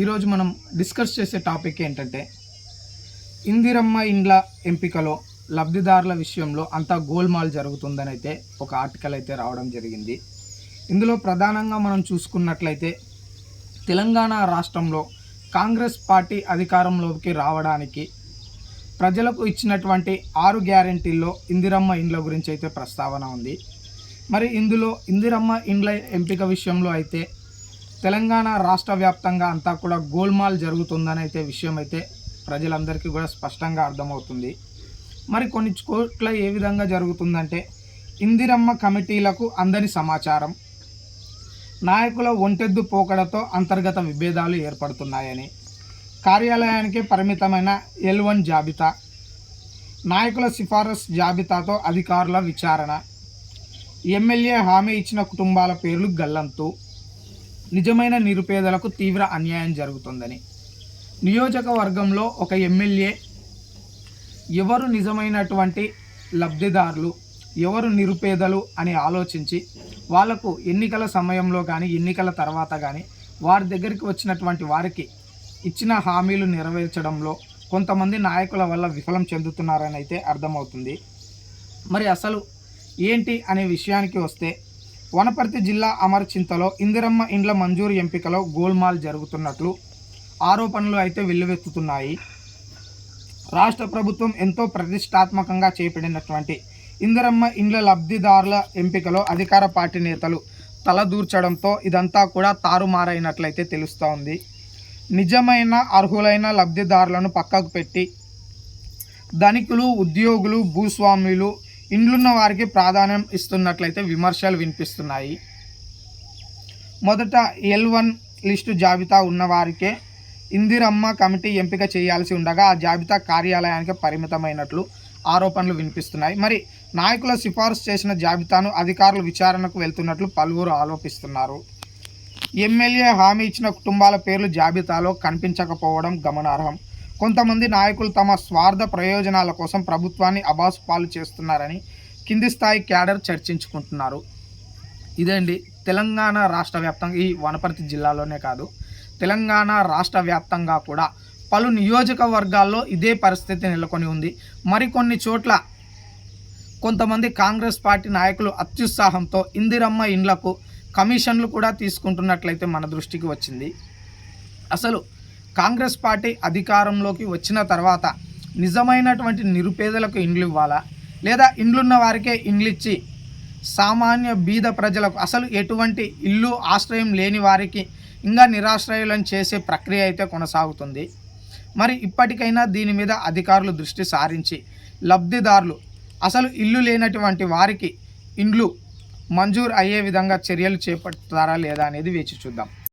ఈరోజు మనం డిస్కస్ చేసే టాపిక్ ఏంటంటే ఇందిరమ్మ ఇండ్ల ఎంపికలో లబ్ధిదారుల విషయంలో అంతా గోల్మాల్ జరుగుతుందని అయితే ఒక ఆర్టికల్ అయితే రావడం జరిగింది. ఇందులో ప్రధానంగా మనం చూసుకున్నట్లయితే తెలంగాణ రాష్ట్రంలో కాంగ్రెస్ పార్టీ అధికారంలోకి రావడానికి ప్రజలకు ఇచ్చినటువంటి ఆరు గ్యారెంటీల్లో ఇందిరమ్మ ఇండ్ల గురించి అయితే ప్రస్తావన ఉంది. మరి ఇందులో ఇందిరమ్మ ఇండ్ల ఎంపిక విషయంలో అయితే తెలంగాణ రాష్ట్ర వ్యాప్తంగా అంతా కూడా గోల్మాల్ జరుగుతుందని అయితే విషయం అయితే ప్రజలందరికీ కూడా స్పష్టంగా అర్థమవుతుంది. మరి కొన్ని చోట్ల ఏ విధంగా జరుగుతుందంటే ఇందిరమ్మ కమిటీలకు అందని సమాచారం నాయకుల ఒంటెద్దు పోకడతో అంతర్గత విభేదాలు ఏర్పడుతున్నాయని కార్యాలయానికి పరిమితమైన ఎల్ వన్ జాబితా నాయకుల సిఫారసు జాబితాతో అధికారుల విచారణ ఎమ్మెల్యే హామీ ఇచ్చిన కుటుంబాల పేర్లు గల్లంతు నిజమైన నిరుపేదలకు తీవ్ర అన్యాయం జరుగుతుందని. నియోజకవర్గంలో ఒక ఎమ్మెల్యే ఎవరు నిజమైనటువంటి లబ్ధిదారులు ఎవరు నిరుపేదలు అని ఆలోచించి వాళ్ళకు ఎన్నికల సమయంలో కానీ ఎన్నికల తర్వాత కానీ వారి దగ్గరికి వచ్చినటువంటి వారికి ఇచ్చిన హామీలు నెరవేర్చడంలో కొంతమంది నాయకుల వల్ల విఫలం చెందుతున్నారని అయితే అర్థమవుతుంది. మరి అసలు ఏంటి అనే విషయానికి వస్తే వనపర్తి జిల్లా అమర్చింతలో ఇందిరమ్మ ఇండ్ల మంజూరు ఎంపికలో గోల్మాల్ జరుగుతున్నట్లు ఆరోపణలు అయితే వెల్లువెత్తుతున్నాయి. రాష్ట్ర ప్రభుత్వం ఎంతో ప్రతిష్టాత్మకంగా చేపడినటువంటి ఇందిరమ్మ ఇండ్ల లబ్ధిదారుల ఎంపికలో అధికార పార్టీ నేతలు తలదూర్చడంతో ఇదంతా కూడా తారుమారైనట్లయితే తెలుస్తూ ఉంది నిజమైన అర్హులైన లబ్ధిదారులను పక్కకు పెట్టి ధనికులు ఉద్యోగులు భూస్వాములు ఇండ్లున్న వారికి ప్రాధాన్యం ఇస్తున్నట్లయితే విమర్శలు వినిపిస్తున్నాయి. మొదట ఎల్ వన్ లిస్టు జాబితా ఉన్నవారికే ఇందిరమ్మ కమిటీ ఎంపిక చేయాల్సి ఉండగా ఆ జాబితా కార్యాలయానికి పరిమితమైనట్లు ఆరోపణలు వినిపిస్తున్నాయి. మరి నాయకుల సిఫార్సు చేసిన జాబితాను అధికారులు విచారణకు వెళ్తున్నట్లు పలువురు ఆరోపిస్తున్నారు. ఎమ్మెల్యే హామీ ఇచ్చిన కుటుంబాల పేర్లు జాబితాలో కనిపించకపోవడం గమనార్హం. కొంతమంది నాయకులు తమ స్వార్థ ప్రయోజనాల కోసం ప్రభుత్వాన్ని అబాసు పాలు చేస్తున్నారని కింది స్థాయి క్యాడర్ చర్చించుకుంటున్నారు. ఇదండి? తెలంగాణ రాష్ట్ర వ్యాప్తంగా ఈ వనపర్తి జిల్లాలోనే కాదు తెలంగాణ రాష్ట్ర వ్యాప్తంగా కూడా పలు నియోజకవర్గాల్లో ఇదే పరిస్థితి నెలకొని ఉంది. మరికొన్ని చోట్ల కొంతమంది కాంగ్రెస్ పార్టీ నాయకులు అత్యుత్సాహంతో ఇందిరమ్మ ఇండ్లకు కమిషన్లు కూడా తీసుకుంటున్నట్లయితే మన దృష్టికి వచ్చింది. అసలు కాంగ్రెస్ పార్టీ అధికారంలోకి వచ్చిన తర్వాత నిజమైనటువంటి నిరుపేదలకు ఇండ్లు ఇవ్వాలా? లేదా ఇండ్లున్న వారికే ఇండ్లు ఇచ్చి సామాన్య బీద ప్రజలకు అసలు ఎటువంటి ఇల్లు ఆశ్రయం లేని వారికి ఇంకా నిరాశ్రయులను చేసే ప్రక్రియ అయితే కొనసాగుతుంది. మరి ఇప్పటికైనా దీని మీద అధికారులు దృష్టి సారించి లబ్ధిదారులు అసలు ఇల్లు లేనటువంటి వారికి ఇండ్లు మంజూరు అయ్యే విధంగా చర్యలు చేపడతారా లేదా అనేది వేచి చూద్దాం.